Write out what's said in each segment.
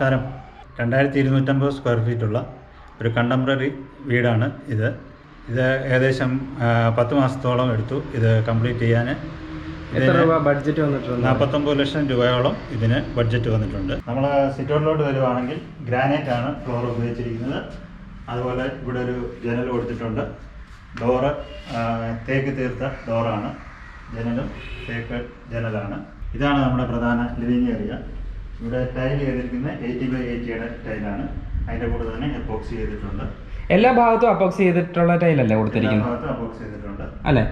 നമസ്കാരം. രണ്ടായിരത്തി ഇരുന്നൂറ്റമ്പത് സ്ക്വയർ ഫീറ്റുള്ള ഒരു കണ്ടംപററി വീടാണ് ഇത്. ഇത് ഏകദേശം പത്ത് മാസത്തോളം എടുത്തു ഇത് കംപ്ലീറ്റ് ചെയ്യാൻ ബഡ്ജറ്റ് വന്നിട്ടുണ്ട്? നാൽപ്പത്തൊമ്പത് ലക്ഷം രൂപയോളം ഇതിന് ബഡ്ജറ്റ് വന്നിട്ടുണ്ട്. നമ്മൾ സിറ്റൗട്ടിലോട്ട് വരുവാണെങ്കിൽ ഗ്രാനൈറ്റ് ആണ് ഫ്ലോർ ഉപയോഗിച്ചിരിക്കുന്നത്. അതുപോലെ ഇവിടെ ഒരു ജനൽ കൊടുത്തിട്ടുണ്ട്. ഡോറ് തേക്ക് തീർത്ത ഡോറാണ് ജനലും തേക്ക് ജനലാണ്. ഇതാണ് നമ്മുടെ പ്രധാന ലിവിങ് ഏരിയ ഇവിടെ ടൈൽ ചെയ്തിരിക്കുന്ന എയ്റ്റി ബൈ എയ്റ്റിയുടെ ടൈലാണ് അതിന്റെ കൂടെ തന്നെ എപ്പോക്സി ചെയ്തിട്ടുണ്ട്. എല്ലാ ഭാഗത്തും അപ്പോക്സ് ചെയ്തിട്ടുള്ള ടൈലല്ലേ കൊടുത്തിരിക്കുന്നത്? ഭാഗത്തും ചെയ്തിട്ടുണ്ട്. അല്ലേ?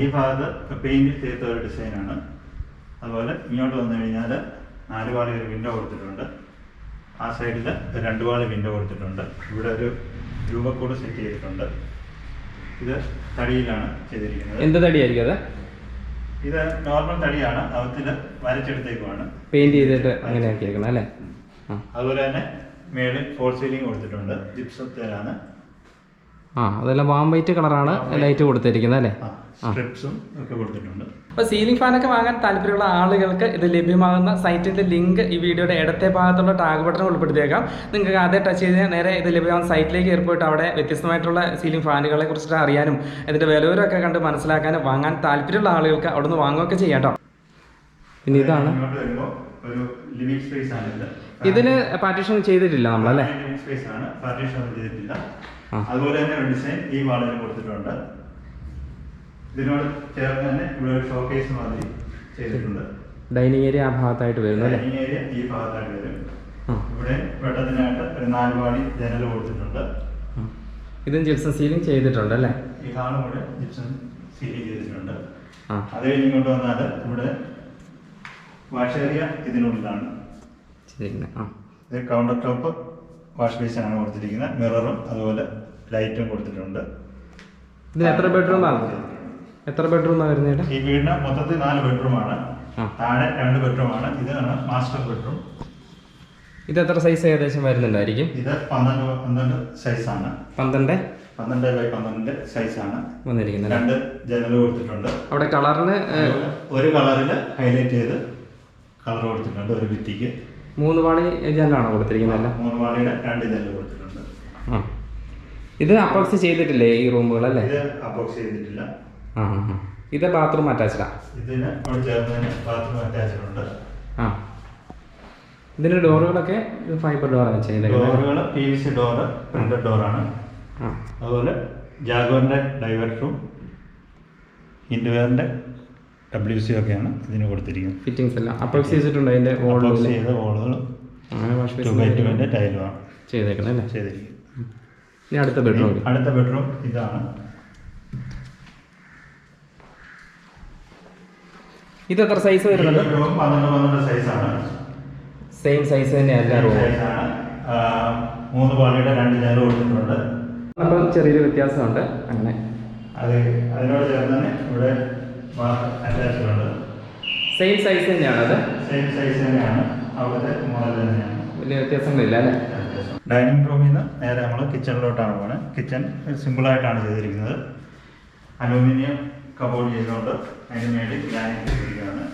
ഈ ഭാഗത്ത് പെയിന്റ് ചെയ്ത ഒരു ഡിസൈനാണ് അതുപോലെ ഇങ്ങോട്ട് വന്നു കഴിഞ്ഞാൽ നാല് പാളി ഒരു വിൻഡോ കൊടുത്തിട്ടുണ്ട്. ആ സൈഡിൽ രണ്ട് പാളി വിൻഡോ കൊടുത്തിട്ടുണ്ട്. ഇവിടെ ഒരു രൂപക്കൂട് സെറ്റ് ചെയ്തിട്ടുണ്ട്. ഇത് തടിയിലാണ് ചെയ്തിരിക്കുന്നത്. എന്ത് തടിയായിരിക്കും അത്? ഇത് നോർമൽ തടിയാണ്. അവത്തിൽ വരച്ചെടുത്തേക്കുമാണ് പെയിന്റ് ചെയ്തിട്ട് അങ്ങനെ ആക്കിയേക്കണം അല്ലേ? അതുപോലെ തന്നെ മേളിൽ ഫോൾ സീലിംഗ് കൊടുത്തിട്ടുണ്ട്. ജിപ്സത്തിലാണ് ആ അതെല്ലാം വാം വൈറ്റ് കളറാണ് ലൈറ്റ് കൊടുത്തിരിക്കുന്നത് അല്ലേ? സ്ട്രിപ്സും ഒക്കെ കൊടുത്തിട്ടുണ്ട്. അപ്പോൾ സീലിംഗ് ഫാനൊക്കെ വാങ്ങാൻ താല്പര്യമുള്ള ആളുകൾക്ക് ഇത് ലഭ്യമാകുന്ന സൈറ്റിന്റെ ലിങ്ക് ഈ വീഡിയോയുടെ ഇടത്തെ ഭാഗത്തുള്ള ടാഗ് ബട്ടൺ ഉൾപ്പെടുത്തിയേക്കാം. നിങ്ങൾക്ക് ആദ്യം ടച്ച് ചെയ്ത് നേരെ ഇത് ലഭ്യമാകുന്ന സൈറ്റിലേക്ക് ഏർപ്പെട്ട് അവിടെ വ്യത്യസ്തമായിട്ടുള്ള സീലിംഗ് ഫാനുകളെ കുറിച്ചിട്ട് അറിയാനും ഇതിന്റെ വിലവരമൊക്കെ കണ്ട് മനസ്സിലാക്കാനും വാങ്ങാൻ താല്പര്യമുള്ള ആളുകൾക്ക് അവിടെ നിന്ന് വാങ്ങുകയൊക്കെ ചെയ്യാം കേട്ടോ. പിന്നെ ഇതാണ്. ഇതിന് പാർട്ടീഷൻ ചെയ്തിട്ടില്ല നമ്മളല്ലേ? അതുപോലെ തന്നെ ഡിസൈൻ ഈ വാളിന് കൊടുത്തിട്ടുണ്ട്. ഇതിനോട് ചേർന്ന് തന്നെ ഇവിടെ ഒരു ഷോക്കേസ് മാതിരി ചെയ്തിട്ടുണ്ട്. ഡൈനിങ് ഏരിയ ആ ഭാഗത്തായിട്ട് വരുന്നു അല്ലേ? ഡൈനിങ് ഏരിയ ഈ ഭാഗത്തായിട്ട് വരും. ഇവിടെ വെട്ടത്തിനായിട്ട് ഒരു നാലുപാടി ജനൽ കൊടുത്തിട്ടുണ്ട്. ഇതും ജിപ്സം സീലിംഗ് ചെയ്തിട്ടുണ്ട് അല്ലേ? ഈ ഹാളും കൂടെ ജിപ്സം സീലിംഗ് ചെയ്തിട്ടുണ്ട്. അത് കഴിഞ്ഞ് വന്നാൽ ഇവിടെ വാഷ് ഏരിയ ഇതിനുള്ളിലാണ്. ഇത് കൗണ്ടർ ടോപ്പ് വാഷ് ബേസിനാണ് കൊടുത്തിരിക്കുന്നത്. മിററും അതുപോലെ ലൈറ്റും കൊടുത്തിട്ടുണ്ട്. ഇതിന് എത്ര ബെഡ്റൂമാണ് എത്ര ബെഡ്റൂം ആണ് വരുന്നത് ഈ വീടിന് മൊത്തത്തിൽ നാല് ബെഡ്റൂമാണ് ആണ്. താഴെ രണ്ട് ബെഡ്റൂമാണ് ഇതാണ് മാസ്റ്റർ ബെഡ്റൂം ഇത് എത്ര സൈസ് ഏകദേശം വരുന്നുണ്ടായിരിക്കും? ഇത് പന്ത്രണ്ട് പന്ത്രണ്ട് സൈസാണ് പന്ത്രണ്ട്? പന്ത്രണ്ട് ബൈ പന്ത്രണ്ട് ആണ്. വന്നിരിക്കുന്നത്? രണ്ട് ജനൽ കൊടുത്തിട്ടുണ്ട്. അവിടെ കളറിന് ഒരു കളറിൽ ഹൈലൈറ്റ് ചെയ്ത് കളർ കൊടുത്തിട്ടുണ്ട് ഒരു ഭിത്തിക്ക്. മൂന്ന് പാളി ജനലാണോ കൊടുത്തിരിക്കുന്നത് മൂന്ന് പാളിയുടെ രണ്ട് ജനൽ കൊടുത്തിട്ടുണ്ട്. ഇത് അപ്പോക്സ് ചെയ്തിട്ടില്ലേ ഈ റൂമുകൾ അല്ലേ? ഇത് അപ്പോക്സ് ചെയ്തിട്ടില്ല. ആ. ഇത് ബാത്റൂം അറ്റാച്ച്ഡാ ഇതിന് ഇവിടെ ചേർന്ന് ബാത്റൂം അറ്റാച്ച്ഡ് ഉണ്ട്. ആ. ഇതിന്റെ ഡോറുകളൊക്കെ ഫൈബർ ഡോറാണ് ചെയ്തേക്കുന്നത് ഡോറുകൾ P V C door printed ഡോറാണ് ആ. അതുപോലെ ജാഗോറിന്റെ ഡൈവേർട്ടറും ഇൻഡുവെയറിന്റെ ഡബ്ല്യു സി ഒക്കെയാണ് ഇതിന് കൊടുത്തിരിക്കുന്നത്. ഫിറ്റിംഗ്സ് എല്ലാം. അപ്പോക്സ് ചെയ്തിട്ടുണ്ട് അതിന്റെ വോളിൽ ചെയ്ത വോളുകളും അങ്ങനെ വാഷ് ടു ബൈ ബേസിൻ ടൈലുമാണ് ചെയ്തേക്കുന്നത് അല്ലേ? ചെയ്തിരിക്കുന്നത്. ഇനി അടുത്ത ബെഡ്റൂം അടുത്ത ബെഡ്റൂം ഇതാണ്. ഇത് എത്ര സൈസ് വരുന്നുണ്ട് സെയിം സൈസ് തന്നെയല്ല റൂം മൂന്ന് പാളിയുടെ രണ്ട് ജനൽ കൊടുത്തിട്ടുണ്ട്. അപ്പം ചെറിയൊരു വ്യത്യാസമുണ്ട്. അങ്ങനെ. അത് അതിനോട് ചേർന്ന് തന്നെ ഇവിടെ അറ്റാച്ച്ഡ് ഉണ്ട് സെയിം സൈസ് തന്നെയാണ് അത്? സെയിം സൈസ് തന്നെയാണ്. അവിടുത്തെ മോഡൽ തന്നെയാണ്. വലിയ വ്യത്യാസങ്ങളില്ല അല്ലേ? ഡൈനിങ് റൂമിൽ നിന്ന് നേരെ നമ്മൾ കിച്ചണിലോട്ടാണ് പോകുന്നത് കിച്ചൺ സിമ്പിളായിട്ടാണ് ചെയ്തിരിക്കുന്നത്. അലൂമിനിയം കബോർഡ് ചെയ്തുകൊണ്ട് അതിന് മേളിൽ ഗ്രാനൈറ്റ് ചെയ്തിരിക്കുകയാണ്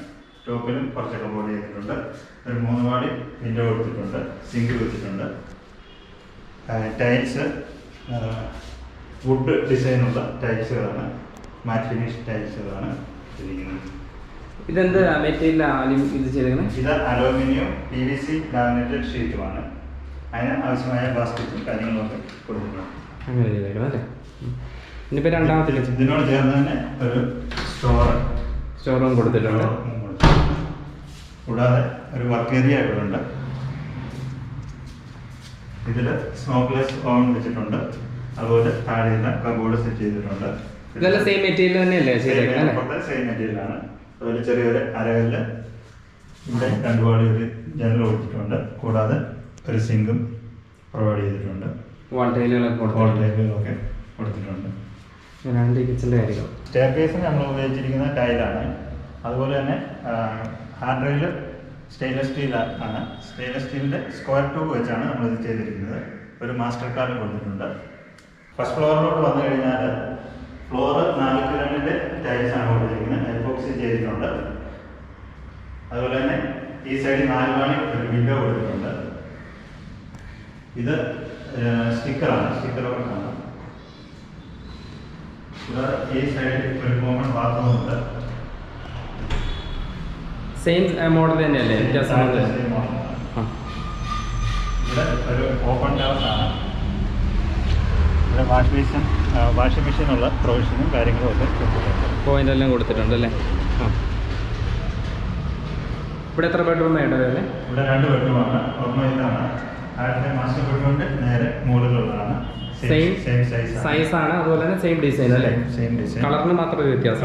ടോപ്പിലും കുറച്ച് കബോർഡ് ചെയ്തിട്ടുണ്ട് ഒരു മൂന്ന് പാടി വിൻഡോ കൊടുത്തിട്ടുണ്ട് സിങ്ക് വെച്ചിട്ടുണ്ട്. ടൈൽസ് വുഡ് ഡിസൈനുള്ള ടൈൽസുകളാണ് മാറ്റ് ഫിനിഷ് ടൈൽസുകളാണ് ഇട്ടിരിക്കുന്നത്. ഇതെന്ത് മെറ്റീരിയൽ ഇത് ചെയ്തേക്കുന്നത് ഇത് aluminium P V C laminated ഷീറ്റുമാണ് അതിന് ആവശ്യമായ ബാസ്കറ്റും കാര്യങ്ങളൊക്കെ കൊടുക്കുന്നത് അങ്ങനെ ചെയ്തേക്കുന്നത് അല്ലേ. ഇനിയിപ്പോൾ രണ്ടാമത്തെ കിച്ചൺ ഇതിനോട് ചേർന്ന് തന്നെ ഒരു സ്റ്റോർ സ്റ്റോർ റൂം കൊടുത്തിട്ടുണ്ട്. കൂടാതെ ഒരു വർക്ക് ഏരിയ ഇവിടെ ഉണ്ട്. ഇതിൽ സ്മോക്ക്ലെസ് ഓവൻ വെച്ചിട്ടുണ്ട്. അതുപോലെ താഴെ കബോർഡ് സെറ്റ് ചെയ്തിട്ടുണ്ട്. ഇതെല്ലാം സെയിം മെറ്റീരിയൽ തന്നെയല്ലേ ചെയ്തേക്കുന്നത് സെയിം മെറ്റീരിയലാണ് അതുപോലെ ചെറിയൊരു അരകല്ല്. ഇവിടെ രണ്ടു പാടി ഒരു ജനൽ കൊടുത്തിട്ടുണ്ട് കൂടാതെ ഒരു സിങ്കും പ്രൊവൈഡ് ചെയ്തിട്ടുണ്ട്. വാൾ ടൈലുകളൊക്കെ കൊടുത്തിട്ടുണ്ട്. രണ്ട് കിച്ചന്റെ കാര്യങ്ങൾ. സ്റ്റെയർ കേസിന് നമ്മൾ ഉപയോഗിച്ചിരിക്കുന്ന ടൈലാണ്. അതുപോലെ തന്നെ ഹാർഡ് റെയിൽ സ്റ്റെയിൻലെസ് സ്റ്റീൽ ആണ്. സ്റ്റെയിൻലെസ് സ്റ്റീലിന്റെ സ്ക്വയർ ട്യൂബ് വെച്ചാണ് നമ്മൾ ഇത് ചെയ്തിരിക്കുന്നത്. ഒരു മാസ്റ്റർ കാർഡ് കൊടുത്തിട്ടുണ്ട്. ഫസ്റ്റ് ഫ്ലോറിലോട്ട് വന്നു കഴിഞ്ഞാൽ ഫ്ലോറ് നാനൂറ്റി രണ്ടിന്റെ ടൈൽസ് ആണ് കൊടുത്തിരിക്കുന്നത്. എപ്പോക്സി ചെയ്തിട്ടുണ്ട്. അതുപോലെ തന്നെ ഈ സൈഡിൽ നാല് മണി ഒരു വിൻഡോ കൊടുത്തിട്ടുണ്ട്. ഇത് സ്റ്റിക്കറാണ് സ്റ്റിക്കർ വർക്കാണ് ഈ സൈഡിൽ ഒരു കോമൺ ബാത്റൂം ഉണ്ട്. സെയിം മോഡൽ തന്നെയല്ലേ? പോയിന്റെല്ലാം ഇവിടെ ഒരു ഓപ്പൺ ഇവിടെ വാഷ് ബേസിൻ വാഷിംഗ് മെഷീനുള്ള പ്രൊവിഷനും കാര്യങ്ങളും ഒക്കെ കൊടുത്തിട്ടുണ്ട്. പോയിന്റ് എല്ലാം കൊടുത്തിട്ടുണ്ട് അല്ലേ ആ. ഇവിടെ എത്ര ബെഡ്റൂം വേണ്ടത് അല്ലേ? ഇവിടെ രണ്ട് ബെഡ്റൂമാണ് ഒന്ന് ഇതാണ്. താഴത്തെ മാസ്റ്റർ ബെഡ്റൂമിന്റെ നേരെ മുകളിലുള്ളതാണ്. സെയിം സൈസ് ആണ്. അതുപോലെ തന്നെ സെയിം ഡിസൈൻ അല്ലേ? സെയിം ഡിസൈൻ കളറിന് മാത്രം ഒരു വ്യത്യാസം.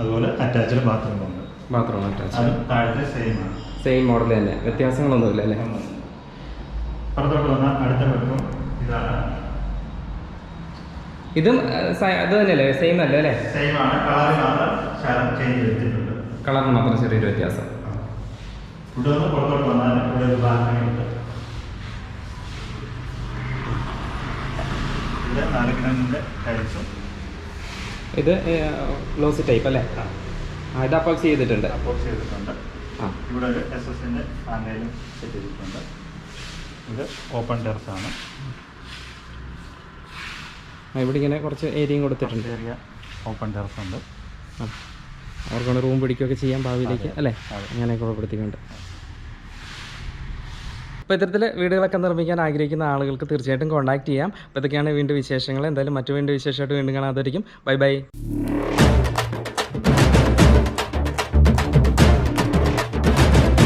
അതുപോലെ അറ്റാച്ച്ഡ് ബാത്റൂം ഉണ്ട്. അത് താഴത്തെ സെയിം ആണ്. സെയിം മോഡൽ തന്നെ. വ്യത്യാസങ്ങളൊന്നുമില്ല അല്ലേ? പുറത്തോട്ട് വന്നാൽ അടുത്ത ബെഡ്റൂം ഇതാണ്. ഇതും അത് തന്നെയല്ലേ? സെയിം അല്ലേ അല്ലേ? സെയിം ആണ്. കളർ മാത്രം ശരം ചേഞ്ച് ചെയ്തിട്ടുണ്ട്. കളറിന് മാത്രം ചെറിയൊരു വ്യത്യാസം. ഇവിടെ നിന്ന് പുറത്തോട്ട് വന്നാൽ ഇവിടെ ഒരു ബാൽക്കണി ഉണ്ട് ഇവിടെ നാല് ഗ്രൗണ്ടിന്റെ ടൈൽസും. ഇത് ലോസ് ടൈപ്പ് അല്ലേ? ആ. ഇത് അപ്പോക്സ് ചെയ്തിട്ടുണ്ട്. അപ്പോക്സ് ചെയ്തിട്ടുണ്ട്. ഇവിടെ ഒരു എസ് എസിന്റെ പാനലും സെറ്റ് ചെയ്തിട്ടുണ്ട്. ഇത് ഓപ്പൺ ടെറസ് ആണ്. ഇവിടെ ഇങ്ങനെ കുറച്ച് ഏരിയയും കൊടുത്തിട്ടുണ്ട്. ഏരിയ ഓപ്പൺ ടെറസ് ഉണ്ട്. അവർക്കാണ് റൂം പിടിക്കുകയൊക്കെ ചെയ്യാൻ ഭാവിയിലേക്ക് അല്ലേ. അങ്ങനെയൊക്കെ ഉൾപ്പെടുത്തിക്കൊണ്ട്. അപ്പോൾ ഇത്തരത്തിൽ വീടുകളൊക്കെ നിർമ്മിക്കാൻ ആഗ്രഹിക്കുന്ന ആളുകൾക്ക് തീർച്ചയായിട്ടും കോൺടാക്ട് ചെയ്യാം. അപ്പോൾ ഇതൊക്കെയാണ് വീണ്ടും വിശേഷങ്ങൾ. എന്തായാലും മറ്റു വീണ്ടും വിശേഷമായിട്ട് വീണ്ടും കാണാതായിരിക്കും ബൈ ബൈ.